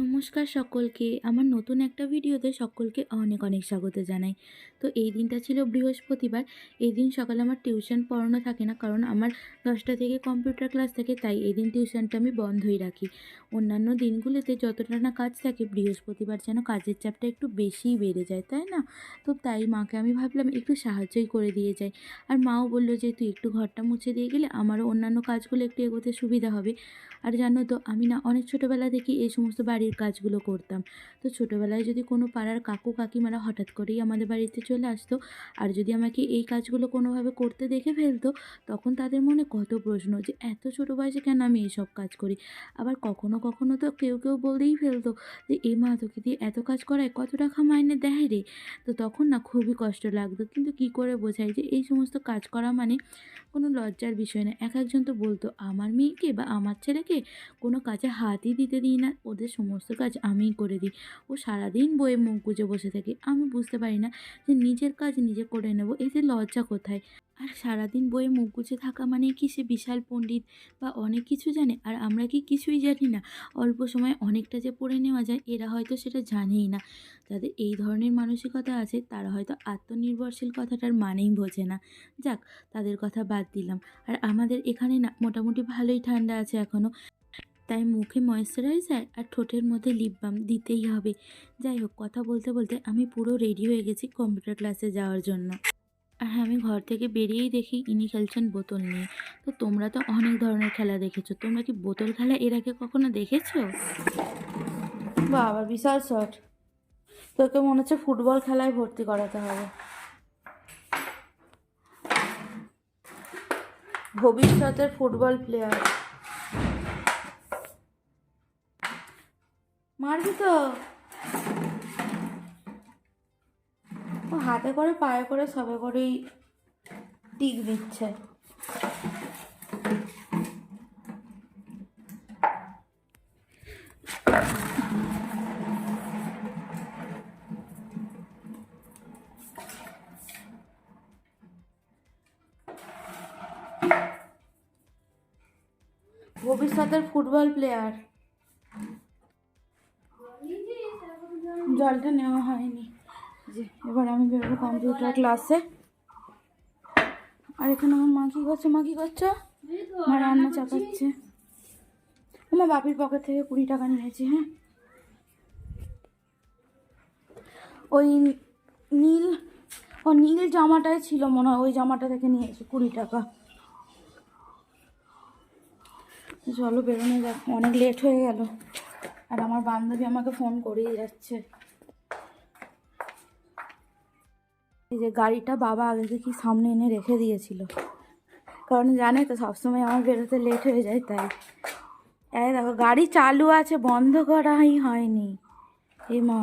নমস্কার সকলকে। আমার নতুন একটা ভিডিওতে সকলকে অনেক অনেক স্বাগত জানাই। তো এই দিনটা ছিল বৃহস্পতিবার। এই দিন সকালে আমার টিউশন পড়ানো থাকে না, কারণ আমার দশটা থেকে কম্পিউটার ক্লাস থাকে, তাই এই দিন টিউশনটা আমি বন্ধই রাখি। অন্যান্য দিনগুলোতে যতটা না কাজ থাকে, বৃহস্পতিবার যেন কাজের চাপটা একটু বেশিই বেড়ে যায়, তাই না? তো তাই মাকে আমি ভাবলাম একটু সাহায্যই করে দিয়ে যাই। আর মাও বলল যে, তুই একটু ঘরটা মুছে দিয়ে গেলে আমারও অন্যান্য কাজগুলো একটু এগোতে সুবিধা হবে। আর জানো তো, আমি না অনেক ছোটোবেলা থেকে এই সমস্ত বাড়ির কাজগুলো করতাম। তো ছোটোবেলায় যদি কোনো পাড়ার কাকু, কাকিমারা হঠাৎ করেই আমাদের বাড়িতে চলে আসতো আর যদি আমাকে এই কাজগুলো কোনোভাবে করতে দেখে ফেলতো, তখন তাদের মনে কত প্রশ্ন যে, এত ছোটো বয়সে কেন আমি এইসব কাজ করি? আবার কখনো কখনো তো কেউ কেউ বলেই ফেলতো যে, এই মা তোকে দিয়ে এত কাজ করায় কত টাকা মাইনে দেয় রে? তো তখন না খুবই কষ্ট লাগতো। কিন্তু কি করে বোঝাই যে, এই সমস্ত কাজ করা মানে কোনো লজ্জার বিষয় না। এক একজন তো বলতো, আমার মেয়েকে বা আমার ছেলেকে কোনো কাজে হাতই দিতে দিই না। ওদের সমস্ত কাজ আমিই করে দিই। ও সারাদিন বইয়ে মুখ গুজে বসে থাকে। আমি বুঝতে পারি না যে নিজের কাজ নিজে করে নেব, এতে লজ্জা কোথায়? আর সারাদিন বইয়ে মুখ গুজে থাকা মানে কি সে বিশাল পণ্ডিত বা অনেক কিছু জানে? আর আমরা কি কিছুই জানি না? অল্প সময় অনেকটা যে পড়ে নেওয়া যায়, এরা হয়তো সেটা জানেই না। যাদের এই ধরনের মানসিকতা আছে, তারা হয়তো আত্মনির্ভরশীল কথাটার মানেই বোঝে না। যাক, তাদের কথা বাদ দিলাম। আর আমাদের এখানে না, মোটামুটি ভালোই ঠান্ডা আছে এখনও তাই মুখে ময়েশ্চারাইজার আর ঠোঁটের মধ্যে লিপ বাম দিতেই হবে। যাই হোক কথা বলতে বলতে আমি পুরো রেডি হয়ে গেছি কম্পিউটার ক্লাসে যাওয়ার জন্য। আর আমি ঘর থেকে বেরিয়েই দেখি ইনি খেলছেন বোতল নিয়ে। তো তোমরা তো অনেক ধরনের খেলা দেখেছ। তোমরা কি বোতল খেলা এর আগে কখনো দেখেছ? বাবা, বিশাল শট তোকে মনে হচ্ছে ফুটবল খেলায় ভর্তি করাতে হবে। ভবিষ্যতের ফুটবল প্লেয়ার মারবি তো? ও হাতে করে পায়ে করে সবে করেই টিক দিচ্ছে। ভবিষ্যতের ফুটবল প্লেয়ার জলটা নেওয়া হয়নি। যে, এবার আমি বেরোবো কম্পিউটার ক্লাসে আর এখানে আমার মা কী করছে? মা কী করছ? মা রান্না চাপাচ্ছে। আমার বাপির পকেট থেকে কুড়ি টাকা নিয়েছি হ্যাঁ। ওই নীল, ও নীল জামাটাই ছিল মনে হয়, ওই জামাটা থেকে নিয়েছি কুড়ি টাকা। চলো বেরোনো যাক, অনেক লেট হয়ে গেল। আর আমার বান্ধবী আমাকে ফোন করেই যাচ্ছে। এই যে গাড়িটা বাবা আগে থেকে সামনে এনে রেখে দিয়েছিল। কারণ জানে তো সবসময় আমার বেরোতে লেট হয়ে যায় তাই। এই দেখো গাড়ি চালু আছে বন্ধ করাই হয়নি। এই মা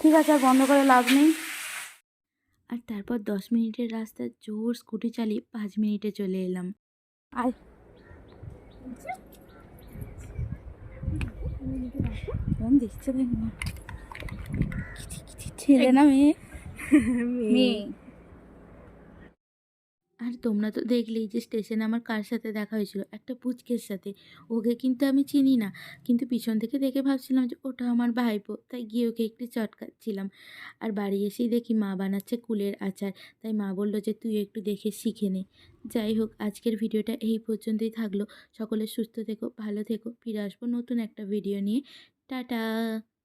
ঠিক আছে আর বন্ধ করে লাভ নেই। আর তারপর দশ মিনিটের রাস্তা জোর স্কুটি চালিয়ে পাঁচ মিনিটে চলে এলাম। আয়। কেমন দেখছে দেখ না ছেলে না মেয়ে মেয়ে আর তোমরা তো দেখলেই যে স্টেশনে আমার কার সাথে দেখা হয়েছিল, একটা পুচকের সাথে। ওকে কিন্তু আমি চিনি না। কিন্তু পিছন থেকে দেখে ভাবছিলাম যে ওটা আমার ভাইপো, তাই গিয়ে ওকে একটু চটকাচ্ছিলাম। আর বাড়ি এসেই দেখি মা বানাচ্ছে কুলের আচার, তাই মা বলল যে তুই একটু দেখে শিখে নে। যাই হোক, আজকের ভিডিওটা এই পর্যন্তই থাকল। সকলে সুস্থ থেকো, ভালো থেকো, ফিরে আসব নতুন একটা ভিডিও নিয়ে। টাটা!